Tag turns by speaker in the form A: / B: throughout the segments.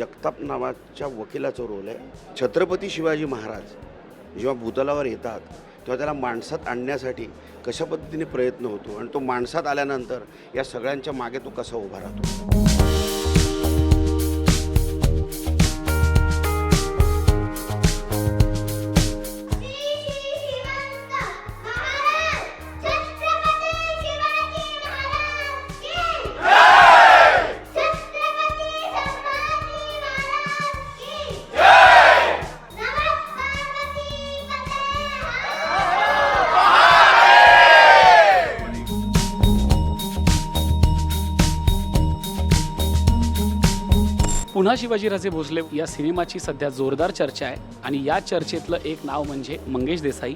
A: जगताप नावाच्या वकिलाचा रोल आहे. छत्रपती शिवाजी महाराज जेव्हा भूतलावर येतात तेव्हा त्याला माणसात आणण्यासाठी कशा पद्धतीने प्रयत्न होतो आणि तो माणसात आल्यानंतर या सगळ्यांच्या मागे तो कसा उभा राहतो?
B: पुन्हा शिवाजीराजे भोसले या सिनेमाची सध्या जोरदार चर्चा आहे आणि या चर्चेतलं एक नाव म्हणजे मंगेश देसाई.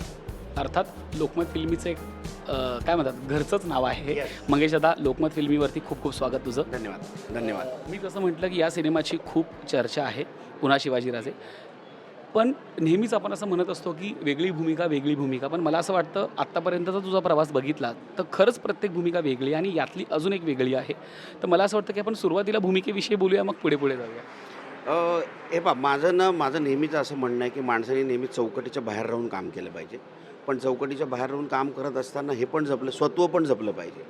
B: अर्थात लोकमत फिल्मीचं एक अं, काय म्हणतात घरचंच नाव आहे
A: Yes.
B: मंगेश दादा लोकमत फिल्मीवरती खूप खूप स्वागत तुझं.
A: धन्यवाद धन्यवाद.
B: मी कसं म्हटलं की या सिनेमाची खूप चर्चा आहे पुन्हा शिवाजीराजे. पण नेहमीच आपण असं म्हणत असतो की वेगळी भूमिका वेगळी भूमिका. पण मला असं वाटतं आत्तापर्यंतचा तुझा प्रवास बघितला तर खरंच प्रत्येक भूमिका वेगळी आणि यातली अजून एक वेगळी आहे. तर मला असं वाटतं की आपण सुरुवातीला भूमिकेविषयी बोलूया मग पुढे पुढे जाऊया.
A: हे बा माझं ना माझं नेहमीच असं म्हणणं आहे की माणसाने नेहमी चौकटीच्या बाहेर राहून काम केलं पाहिजे. पण चौकटीच्या बाहेर राहून काम करत असताना हे पण जपलं स्वत्व पण जपलं पाहिजे.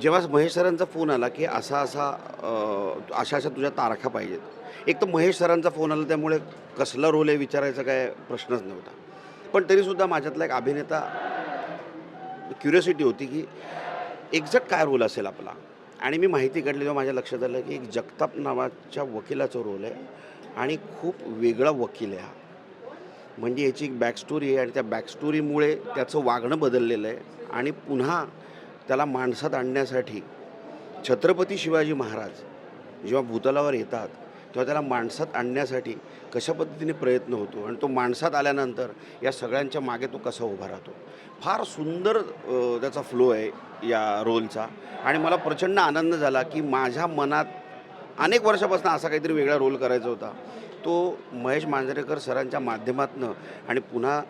A: जेव्हा महेश सरांचा फोन आला की असा असा अशा अशा तुझ्या तारखा पाहिजेत एक तर महेश सरांचा फोन आला त्यामुळे कसला रोल आहे विचारायचा काय प्रश्नच नव्हता. पण तरीसुद्धा माझ्यातला एक अभिनेता क्युरियोसिटी होती की एक्झॅक्ट काय रोल असेल आपला? आणि मी माहिती काढली तेव्हा माझ्या लक्षात आलं की एक जगताप नावाच्या वकिलाचा रोल आहे आणि खूप वेगळा वकील आहे हा. म्हणजे याची एक बॅकस्टोरी आहे आणि त्या बॅकस्टोरीमुळे त्याचं वागणं बदललेलं आहे आणि पुन्हा त्याला माणसात आणण्यासाठी छत्रपती शिवाजी महाराज जेव्हा भूतलावर येतात तेव्हा त्याला माणसात आणण्यासाठी कशा पद्धतीने प्रयत्न होतो आणि तो माणसात आल्यानंतर या सगळ्यांच्या मागे तो कसा उभा राहतो? फार सुंदर त्याचा फ्लो आहे या रोलचा आणि मला प्रचंड आनंद झाला की माझ्या मनात अनेक वर्षापासून असा काहीतरी वेगळा रोल करायचा होता. तो महेश मांजरेकर सरांच्या माध्यमातनं आणि पुन्हा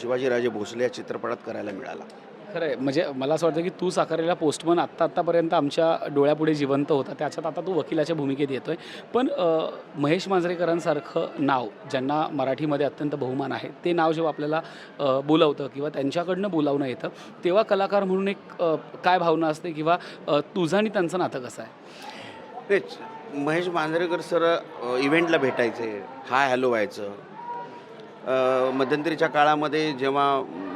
A: शिवाजीराजे भोसले या चित्रपटात करायला मिळाला.
B: खरं आहे म्हणजे मला असं वाटतं की तू साकारलेला पोस्टमन आत्ता आत्तापर्यंत आमच्या डोळ्यापुढे जिवंत होता. त्याच्यात आता तू वकिलाच्या भूमिकेत येतो आहे पण महेश मांजरेकरांसारखं नाव ज्यांना मराठीमध्ये अत्यंत बहुमान आहे ते नाव जेव्हा आपल्याला बोलावतं किंवा त्यांच्याकडनं बोलावणं येतं तेव्हा कलाकार म्हणून एक काय भावना असते किंवा तुझं आणि त्यांचं नातं कसं आहे?
A: तेच. महेश मांजरेकर सर इव्हेंटला भेटायचे. हाय हॅलो व्हायचं. मध्यंतरीच्या काळामध्ये जेव्हा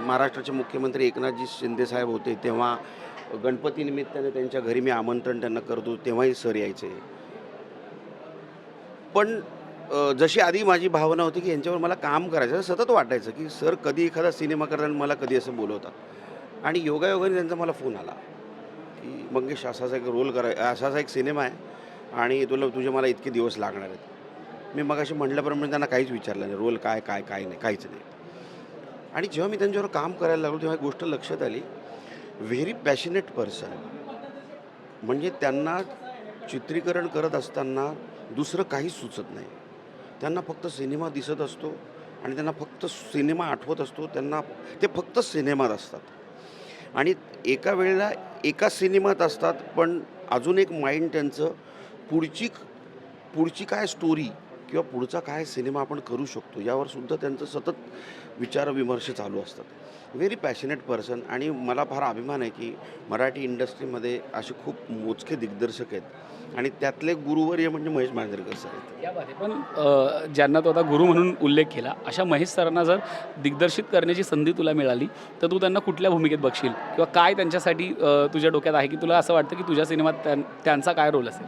A: महाराष्ट्राचे मुख्यमंत्री एकनाथजी शिंदेसाहेब होते तेव्हा गणपतीनिमित्ताने त्यांच्या घरी मी आमंत्रण त्यांना करतो तेव्हाही सर यायचे. पण जशी आधी माझी भावना होती की यांच्यावर मला काम करायचं सतत वाटायचं की सर कधी एखादा सिनेमा करताना मला कधी असं बोलवतात. आणि योगायोगाने त्यांचा मला फोन आला की मंगेश असाचा एक रोल कराय असाचा एक सिनेमा आहे आणि तुला तुझे मला इतके दिवस लागणार आहेत. मी मग अशी म्हटल्याप्रमाणे त्यांना काहीच विचारलं नाही रोल काय काय काय नाही काहीच नाही. आणि जेव्हा मी त्यांच्यावर काम करायला लागलो तेव्हा एक गोष्ट लक्षात आली. व्हेरी पॅशनेट पर्सन म्हणजे त्यांना चित्रीकरण करत असताना दुसरं काही सुचत नाही. त्यांना फक्त सिनेमा दिसत असतो आणि त्यांना फक्त सिनेमा आठवत असतो. त्यांना ते फक्त सिनेमात असतात. आणि एका वेळेला एका सिनेमात असतात पण अजून एक माइंड त्यांचं पुढची पुढची काय स्टोरी किंवा पुढचा काय सिनेमा आपण करू शकतो यावर सुद्धा त्यांचं सतत विचारविमर्श चालू असतात. व्हेरी पॅशनेट पर्सन आणि मला फार अभिमान आहे की मराठी इंडस्ट्रीमध्ये असे खूप मोजके दिग्दर्शक आहेत आणि त्यातले गुरुवर्य म्हणजे महेश मांजरेकर सर आहेत.
B: पण ज्यांना तो आता गुरु म्हणून उल्लेख केला अशा महेश सरांना जर दिग्दर्शित करण्याची संधी तुला मिळाली तर तू त्यांना कुठल्या भूमिकेत बघशील? किंवा काय त्यांच्यासाठी तुझ्या डोक्यात आहे की तुला असं वाटतं की तुझ्या सिनेमात त्यां- त्यांचा काय रोल असेल?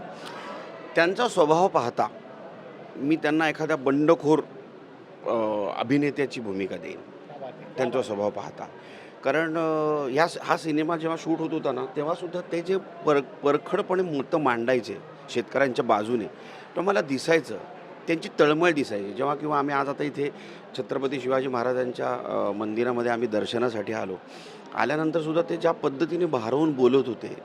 A: त्यांचा स्वभाव पाहता मी त्यांना एखाद्या बंडखोर अभिनेत्याची भूमिका देईन. त्यांचा स्वभाव पाहता. कारण ह्या हा सिनेमा जेव्हा शूट होत होता ना तेव्हासुद्धा ते जे पर परखडपणे मतं मांडायचे शेतकऱ्यांच्या बाजूने तर मला दिसायचं. त्यांची तळमळ दिसायची. जेव्हा किंवा आम्ही आज आता इथे छत्रपती शिवाजी महाराजांच्या मंदिरामध्ये आम्ही दर्शनासाठी आलो. आल्यानंतर सुद्धा ते ज्या पद्धतीने भारवून बोलत होते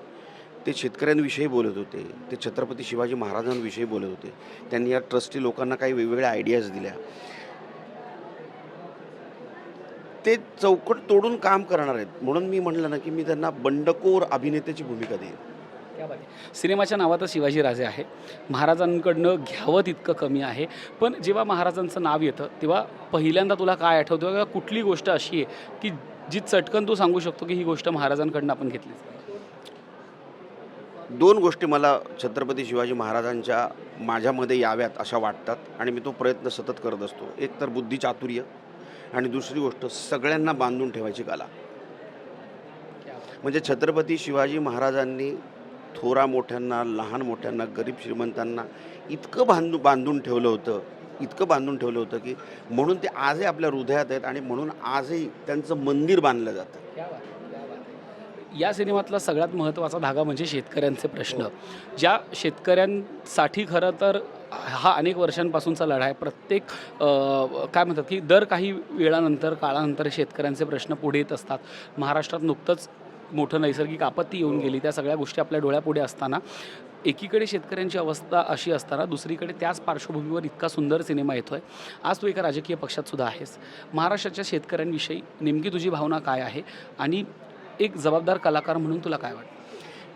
A: ते शेतकऱ्यांविषयी बोलत होते. ते छत्रपती शिवाजी महाराजांविषयी बोलत होते. त्यांनी या ट्रस्टी लोकांना काही वेगवेगळ्या आयडियाज दिल्या. ते चौकट तोडून काम करणार आहेत. म्हणून मी म्हणलं ना की मी त्यांना बंडखोर अभिनेत्याची भूमिका देईन.
B: सिनेमाच्या नावातच शिवाजीराजे आहे. महाराजांकडनं घ्यावं तितकं कमी आहे. पण जेव्हा महाराजांचं नाव येतं तेव्हा पहिल्यांदा तुला काय आठवतं? किंवा कुठली गोष्ट अशी आहे की जी चटकन तू सांगू शकतो की ही गोष्ट महाराजांकडनं आपण घेतली
A: दोन गोष्टी मला छत्रपती शिवाजी महाराजांच्या माझ्यामध्ये याव्यात अशा वाटतात आणि मी तो प्रयत्न सतत करत असतो. एक तर बुद्धिचातुर्य आणि दुसरी गोष्ट सगळ्यांना बांधून ठेवायची कला. म्हणजे छत्रपती शिवाजी महाराजांनी थोरा मोठ्यांना लहान मोठ्यांना गरीब श्रीमंतांना इतकं बांधून बांधून ठेवलं होतं इतकं बांधून ठेवलं होतं की म्हणून ते आजही आपल्या हृदयात आहेत आणि म्हणून आजही त्यांचं मंदिर बांधलं जातं.
B: या सिनेमातला सगळ्यात महत्त्वाचा धागा म्हणजे शेतकऱ्यांचे प्रश्न. ज्या शेतकऱ्यांसाठी खरं तर हा अनेक वर्षांपासूनचा लढा आहे. प्रत्येक काय म्हणतात की दर काही वेळानंतर काळानंतर शेतकऱ्यांचे प्रश्न पुढे येत असतात. महाराष्ट्रात नुकतंच मोठं नैसर्गिक आपत्ती येऊन गेली. त्या सगळ्या गोष्टी आपल्या डोळ्यापुढे असताना. एकीकडे शेतकऱ्यांची अवस्था अशी असताना दुसरीकडे त्याच पार्श्वभूमीवर इतका सुंदर सिनेमा येतोय. आज तू एका राजकीय पक्षात सुद्धा आहेस. महाराष्ट्राच्या शेतकऱ्यांविषयी नेमकी तुझी भावना काय आहे? आणि एक जबाबदार कलाकार म्हणून तुला काय वाटतं?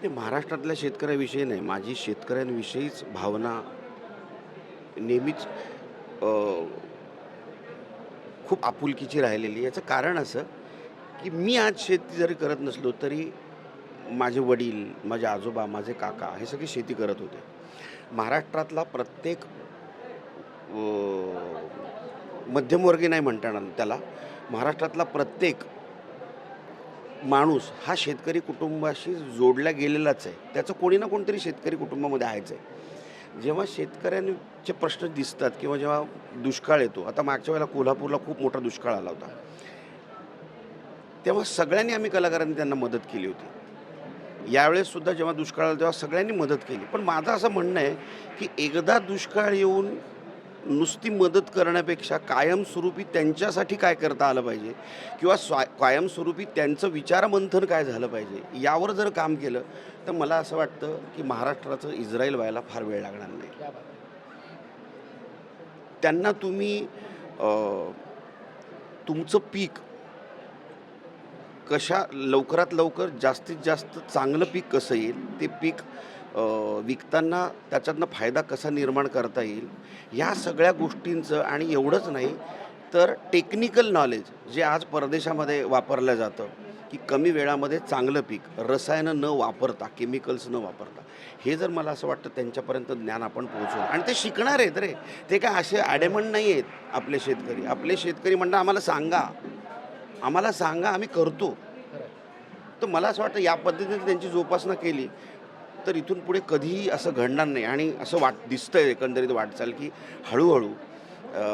A: ते महाराष्ट्रातल्या शेतकऱ्याविषयी नाही. माझी शेतकऱ्यांविषयीच भावना नेहमीच खूप आपुलकीची राहिलेली याचं कारण असं की मी आज शेती जरी करत नसलो तरी माझे वडील माझे आजोबा माझे काका हे सगळे शेती करत होते. महाराष्ट्रातला प्रत्येक मध्यमवर्गीय नाही म्हणता येणार त्याला. महाराष्ट्रातला प्रत्येक माणूस हा शेतकरी कुटुंबाशी जोडला गेलेलाच आहे. त्याचं कोणी ना कोणतरी शेतकरी कुटुंबामध्ये आहेच आहे. जेव्हा शेतकऱ्यांचे प्रश्न दिसतात किंवा जेव्हा दुष्काळ येतो आता मागच्या वेळेला कोल्हापूरला खूप मोठा दुष्काळ आला होता. तेव्हा सगळ्यांनी आम्ही कलाकारांनी त्यांना मदत केली होती. यावेळेस सुद्धा जेव्हा दुष्काळ आला तेव्हा सगळ्यांनी मदत केली. पण माझं असं म्हणणं आहे की एकदा दुष्काळ येऊन नुसती मदत करण्यापेक्षा कायमस्वरूपी त्यांच्यासाठी काय करता आलं पाहिजे? किंवा स्वा कायमस्वरूपी त्यांचं विचारमंथन काय झालं पाहिजे? यावर जर काम केलं तर मला असं वाटतं की महाराष्ट्राचं इस्रायल व्हायला फार वेळ लागणार नाही. त्यांना तुम्ही तुमचं पीक कशा लवकरात लवकर जास्तीत जास्त चांगलं पीक कसं येईल? ते पीक विकताना त्याच्यातनं फायदा कसा निर्माण करता येईल ह्या सगळ्या गोष्टींचं आणि एवढंच नाही तर टेक्निकल नॉलेज जे आज परदेशामध्ये वापरलं जातं की कमी वेळामध्ये चांगलं पीक रसायनं न वापरता केमिकल्स न वापरता हे जर मला असं वाटतं त्यांच्यापर्यंत ज्ञान आपण पोहोचवलं. आणि ते शिकणार आहेत रे. ते काय असे आडेमण नाही आहेत आपले शेतकरी. आपले शेतकरी म्हणतात आम्हाला सांगा. आम्हाला सांगा आम्ही करतो. तर मला असं वाटतं या पद्धतीने त्यांची जोपासना केली. तर इथून पुढे कधीही असं घडणार नाही. आणि असं वाट दिसतंय एकंदरीत वाटचाल की हळूहळू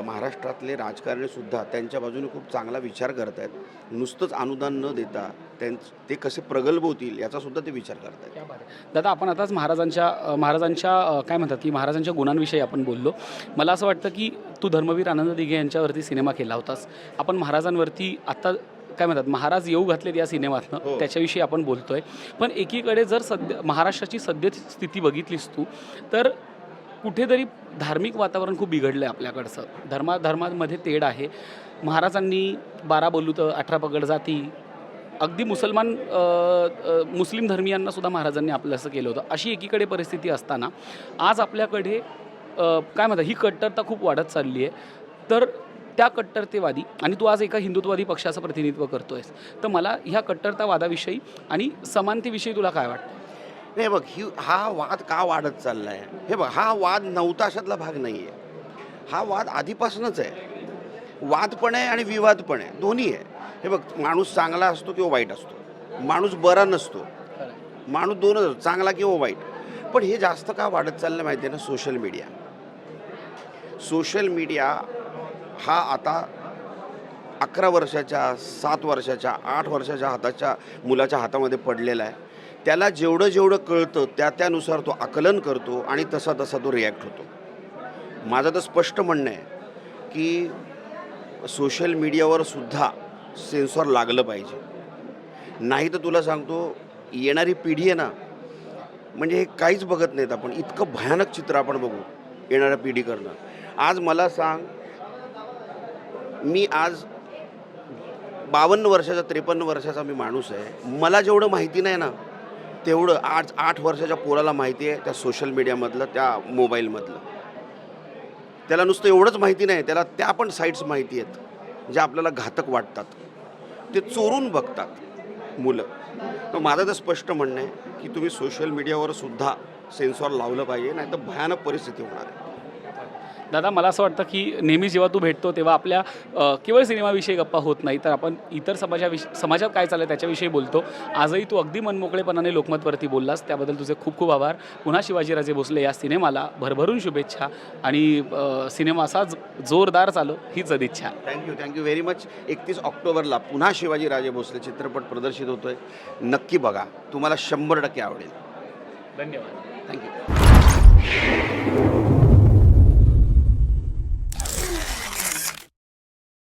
A: महाराष्ट्रातले राजकारणीसुद्धा त्यांच्या बाजूने खूप चांगला विचार करत आहेत. नुसतंच अनुदान न देता त्यां ते कसे प्रगल्भ होतील याचासुद्धा ते विचार करत आहेत.
B: दादा आपण आताच महाराजांच्या महाराजांच्या काय म्हणतात की महाराजांच्या गुणांविषयी आपण बोललो. मला असं वाटतं की तू धर्मवीर आनंद दिघे यांच्यावरती सिनेमा केला होतास. आपण महाराजांवरती आत्ता काय म्हणतात महाराज येऊ घातलेत या सिनेमातनं
A: हो.
B: त्याच्याविषयी आपण बोलतोय. पण एकीकडे जर सध्या महाराष्ट्राची सध्या स्थिती बघितलीस तू तर कुठेतरी धार्मिक वातावरण खूप बिघडलं आहे आपल्याकडचं. धर्मा धर्मामध्ये तेढ आहे. महाराजांनी बारा बोलूत अठरा पगड जाती अगदी मुसलमान मुस्लिम धर्मियांना सुद्धा महाराजांनी आपलं असं केलं होतं. अशी एकीकडे परिस्थिती असताना आज आपल्याकडे काय म्हणतात ही कट्टरता खूप वाढत चालली आहे तर त्या कट्टरतेवादी आणि तू आज एका हिंदुत्ववादी पक्षाचं प्रतिनिधित्व करतोयस. तर मला ह्या कट्टरतावादाविषयी आणि समानतेविषयी तुला काय वाटतं?
A: नाही बघ ही हा वाद का वाढत चालला आहे हे बघ हा वाद नव्हता अशातला भाग नाही आहे हा वाद आधीपासूनच आहे. वाद पण आहे आणि विवाद पण आहे. दोन्ही आहे. हे बघ माणूस चांगला असतो किंवा वाईट असतो. माणूस बरा नसतो. माणूस दोनच असतो चांगला किंवा वाईट. पण हे जास्त का वाढत चाललं माहिती आहे ना सोशल मीडिया. सोशल मीडिया हा आता अकरा वर्षाच्या सात वर्षाच्या आठ वर्षाच्या हाताच्या मुलाच्या हातामध्ये पडलेला आहे. त्याला जेवढं जेवढं कळतं त्या त्यानुसार तो आकलन करतो आणि तसा तसा तो रिॲक्ट होतो. माझं तर स्पष्ट म्हणणं आहे की सोशल मीडियावर सुद्धा सेन्सॉर लागलं पाहिजे. नाही तर तुला सांगतो येणारी पिढी आहे ना म्हणजे हे काहीच बघत नाहीत आपण. इतकं भयानक चित्र आपण बघू येणाऱ्या पिढीकडनं आज मला सांग मी आज बावन्न वर्षाचा त्रेपन्न वर्षाचा मी माणूस आहे. मला जेवढं माहिती नाही ना तेवढं आज आठ वर्षाच्या पोराला माहिती आहे त्या सोशल मीडियामधलं त्या मोबाईलमधलं त्याला नुसतं एवढंच माहिती नाही त्याला त्या पण साईट्स माहिती आहेत ज्या आपल्याला घातक वाटतात. ते चोरून बघतात मुलं. तर माझं तर स्पष्ट म्हणणं आहे की तुम्ही सोशल मीडियावर सुद्धा सेन्सॉर लावलं पाहिजे नाही तर भयानक परिस्थिती होणार आहे.
B: दादा मला असं वाटतं की नेहमी जेव्हा तू भेटतो तेव्हा आपल्या केवळ सिनेमाविषयी गप्पा होत नाही तर आपण इतर समाजाविषयी समाजात काय चाललं त्याच्याविषयी बोलतो. आजही तू अगदी मनमोकळेपणाने लोकमतवरती बोललास. त्याबद्दल तुझे खूप खूप आभार. पुन्हा शिवाजीराजे भोसले या सिनेमाला भरभरून शुभेच्छा. आणि सिनेमा असाच जोरदार चालो हीच सदिच्छा
A: थँक्यू थँक्यू व्हेरी मच. एकतीस ऑक्टोबरला पुन्हा शिवाजी राजे भोसले चित्रपट प्रदर्शित होतोय. नक्की बघा. तुम्हाला शंभर टक्के आवडेल.
B: धन्यवाद.
A: थँक्यू.